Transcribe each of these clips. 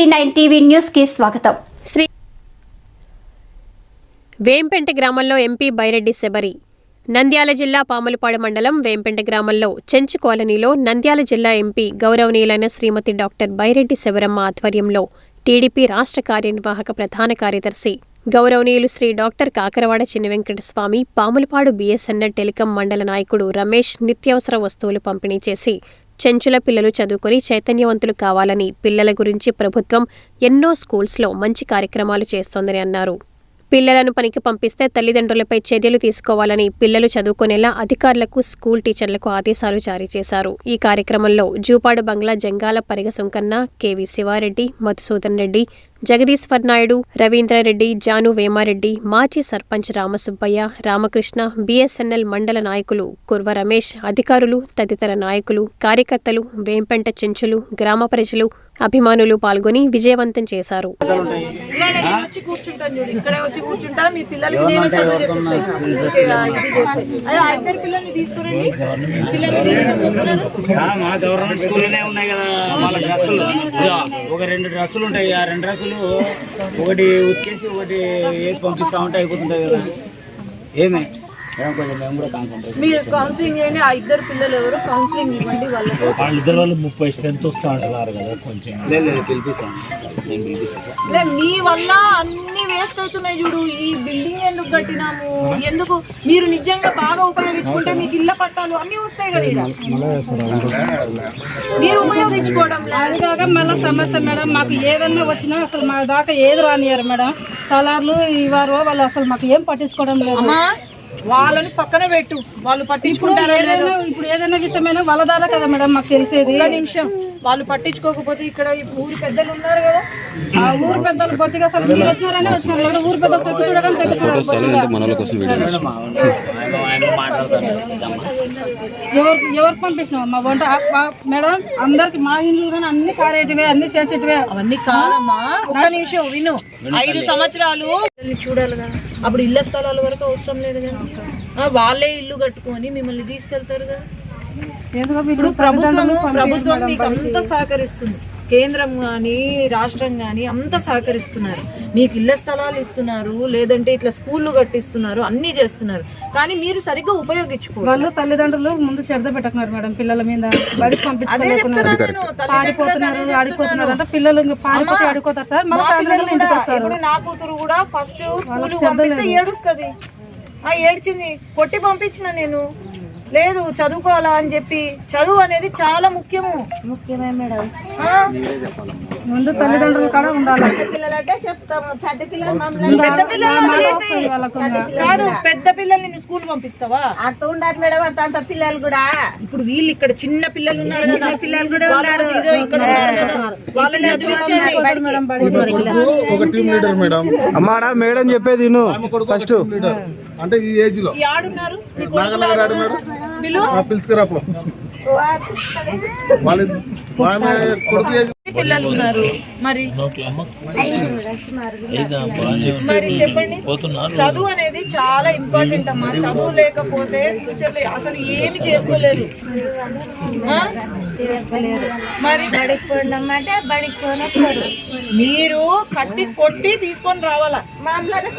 Sixty nine TV న్యూస్కి స్వాగతం. శ్రీ వేంపెంట గ్రామంలో ఎంపీ బైరెడ్డి శబరి. నంద్యాల జిల్లా పాములపాడు మండలం వేంపెంట గ్రామంలో చెంచు కాలనీలో నంద్యాల జిల్లా ఎంపీ గౌరవనీయులైన శ్రీమతి డాక్టర్ బైరెడ్డి శబరమ్మ ఆధ్వర్యంలో టీడీపీ రాష్ట్ర కార్యనిర్వాహక ప్రధాన కార్యదర్శి గౌరవనీయులు శ్రీ డాక్టర్ కాకరవాడ చిన్న వెంకటస్వామి పాములపాడు బీఎస్ఎన్ఎల్ టెలికాం మండల నాయకుడు రమేష్ నిత్యావసర వస్తువులు పంపిణీ చేసి చెంచుల పిల్లలు చదువుకొని చైతన్యవంతులు కావాలని పిల్లల గురించి ప్రభుత్వం ఎన్నో స్కూల్స్లో మంచి కార్యక్రమాలు చేస్తోందని అన్నారు. పిల్లలను పనికి పంపిస్తే తల్లిదండ్రులపై చర్యలు తీసుకోవాలని పిల్లలు చదువుకునేలా అధికారులకు స్కూల్ టీచర్లకు ఆదేశాలు జారీ చేశారు. ఈ కార్యక్రమంలో జూపాడు బంగ్లా జంగాల పరిగ సుంకన్న కెవి శివారెడ్డి మధుసూదన్ రెడ్డి జగదీశ్వర్ నాయుడు రవీంద్రారెడ్డి జాను వేమారెడ్డి మాజీ సర్పంచ్ రామసుబ్బయ్య రామకృష్ణ బీఎస్ఎన్ఎల్ మండల నాయకులు కుర్వ రమేష్ అధికారులు తదితర నాయకులు కార్యకర్తలు వేంపెంట చెంచులు గ్రామ ప్రజలు అభిమానులు పాల్గొని విజయవంతం చేశారు. ఒక రెండు డ్రెస్సులు ఉంటాయి ఆ రెండు డ్రెస్సులు ఒకటి ఉతికేసి ఒకటి వేసి పంపిస్తా ఉంటే అయిపోతుంటుంది కదా? ఏమే? మీరు కౌన్సిలింగ్ చేయండి ఆ ఇద్దరు పిల్లలు ఎవరు కౌన్సిలింగ్ ఇవ్వండి వాళ్ళకి. వాళ్ళిద్దరు వాళ్ళు ముప్పై స్ట్రెంత్ వస్తా అంటున్నారు కదా కొంచెం. నేను పిలిపిస్తాను మీ వల్ల అన్ని వేస్ట్ అవుతున్నాయి చూడు. ఈ బిల్డింగ్ ఎందుకు కట్టినాము? ఎందుకు? మీరు నిజంగా బాగా ఉపయోగించుకుంటే మీకు ఇళ్ళ పట్టాలు అన్ని వస్తాయి కదా. మీరు ఉపయోగించుకోవడం లేదు. అది కాక మళ్ళీ సమస్య మేడం. మాకు ఏదన్నా వచ్చినా అసలు మా దాకా ఏది రానియరు మేడం. తలార్లు ఇవారు వాళ్ళు అసలు మాకు ఏం పట్టించుకోవడం లేదు. అమ్మా వాళ్ళని పక్కన పెట్టు. వాళ్ళు పట్టించుకుంటారా ఇప్పుడు ఏదైనా విషయమైనా వాళ్ళ ద్వారా కదా మేడం మాకు తెలిసేది. ఒక్క నిమిషం. వాళ్ళు పట్టించుకోకపోతే ఇక్కడ ఊరి పెద్దలు ఉన్నారు కదా. ఆ ఊరు పెద్దలు బొత్తిగా అసలు మీరు వచ్చినారనే వచ్చినారు. ఊరు పెద్దలు తొక్కి చూడడం తొక్కి చూడడం ఎవరు పంపించినావు మా వంట మేడం అందరికి మా ఇండ్లు కానీ అన్ని కారేటివే అన్ని చేసేటివే. అవన్నీ కాదమ్మా. ఒక్క నిమిషం విను. ఐదు సంవత్సరాలు చూడాలి కదా అప్పుడు ఇళ్ళ స్థలాల వరకు అవసరం లేదు కదా ఆ, వాళ్ళే ఇల్లు కట్టుకొని మిమ్మల్ని తీసుకెళ్తారు కదా ఇప్పుడు ప్రభుత్వము ప్రభుత్వం మీకు అంత సహకరిస్తుంది. కేంద్రం కానీ రాష్ట్రం కానీ అంత సహకరిస్తున్నారు. మీకు ఇళ్ళ స్థలాలు ఇస్తున్నారు లేదంటే ఇట్లా స్కూళ్ళు కట్టిస్తున్నారు అన్నీ చేస్తున్నారు. కానీ మీరు సరిగ్గా ఉపయోగించుకోవాలి వాళ్ళు తల్లిదండ్రులు ముందు శ్రద్ధ పెట్టకున్నారు మేడం పిల్లల మీద బడికి పంపించుకోలేకున్నారు. అంటే పిల్లలు ఆడుకోతారు సార్. ఇంటికి వస్తారు? ఇప్పుడు నా కూతురు కూడా ఫస్ట్ స్కూల్ పంపిస్తే ఏడుస్తుంది. ఆ ఏడ్చింది. కొట్టి పంపించిన నేను. లేదు చదువుకోవాలా అని చెప్పి చదువు అనేది చాలా ముఖ్యము. ముఖ్యమే మేడం. ముందు తల్లిదండ్రులు కూడా ఉండాలి. పెద్ద పిల్లలు. కాదు పెద్ద పిల్లల్ని స్కూల్ పంపిస్తావా? అంత ఉండాలి మేడం అంత అంత పిల్లలు కూడా. ఇప్పుడు వీళ్ళు ఇక్కడ చిన్న పిల్లలు ఉన్నారు చిన్న పిల్లలు కూడా ఉన్నారు. ఇక్కడ ఒక team leader madam. Ammada madam చెప్పేది ఫస్ట్. అంటే ఈ ఏజ్లో మీ నాగనగర్ ఆడినాడు పిలు పిలుచుకురాపో వాళ్ళ ఆమె కొడుకు ఏజ్ పిల్లలు ఉన్నారు మరి మరి చెప్పండి చదువు అనేది చాలా ఇంపార్టెంట్ అమ్మా చదువు లేకపోతే ఫ్యూచర్లో అసలు ఏమి చేసుకోలేరు? మరి బడికి బడికి మీరు కట్టి కొట్టి తీసుకొని రావాలా మమ్మల్ని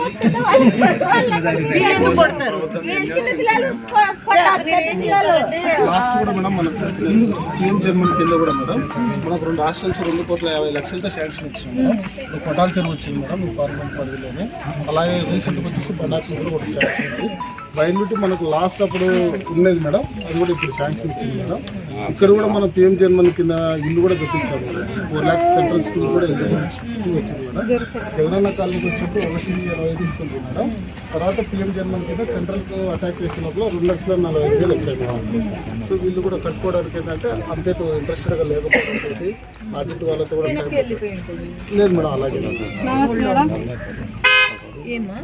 ఎందుకు కొడతారు లాస్ట్ కూడా మేడం కింద కూడా మేడం మనకు రెండు హాస్టల్స్ రెండు కోట్ల యాభై లక్షలతో శాంక్షన్ వచ్చింది మేడం. కొటాల చెరువు వచ్చింది మేడం ఈ పార్లమెంట్ పరిధిలోనే. అలాగే రీసెంట్గా వచ్చేసి బనాక్స్ కూడా ఒకటి శాంక్షన్ ఉంది బయలుటి మనకు లాస్ట్ అప్పుడు ఉన్నది మేడం. అది కూడా ఇప్పుడు శాంక్షన్ వచ్చింది మేడం. ఇక్కడ కూడా మనం పిఎం జర్మన్ కింద ఇల్లు కూడా తెప్పించాము ఫోర్ ల్యాక్స్ సెంట్రల్ స్కూల్ కూడా ఇల్లు వచ్చింది మేడం. జగనన్న కాలనీకి వచ్చినప్పుడు ఒకటి ఇరవై ఐదు ఇస్తుంది మేడం. తర్వాత పిఎం జర్మన్ కింద సెంట్రల్కి అటాక్ చేసినప్పుడు రెండు లక్షల నలభై ఐదు వేలు వచ్చాయి మేడం. సో వీళ్ళు కూడా కట్టుకోవడానికి ఏంటంటే అంతే ఇంట్రెస్టెడ్గా లేకపోతే ఆడిట్ వాళ్ళతో కూడా లేదు మేడం అలాగే ఏమా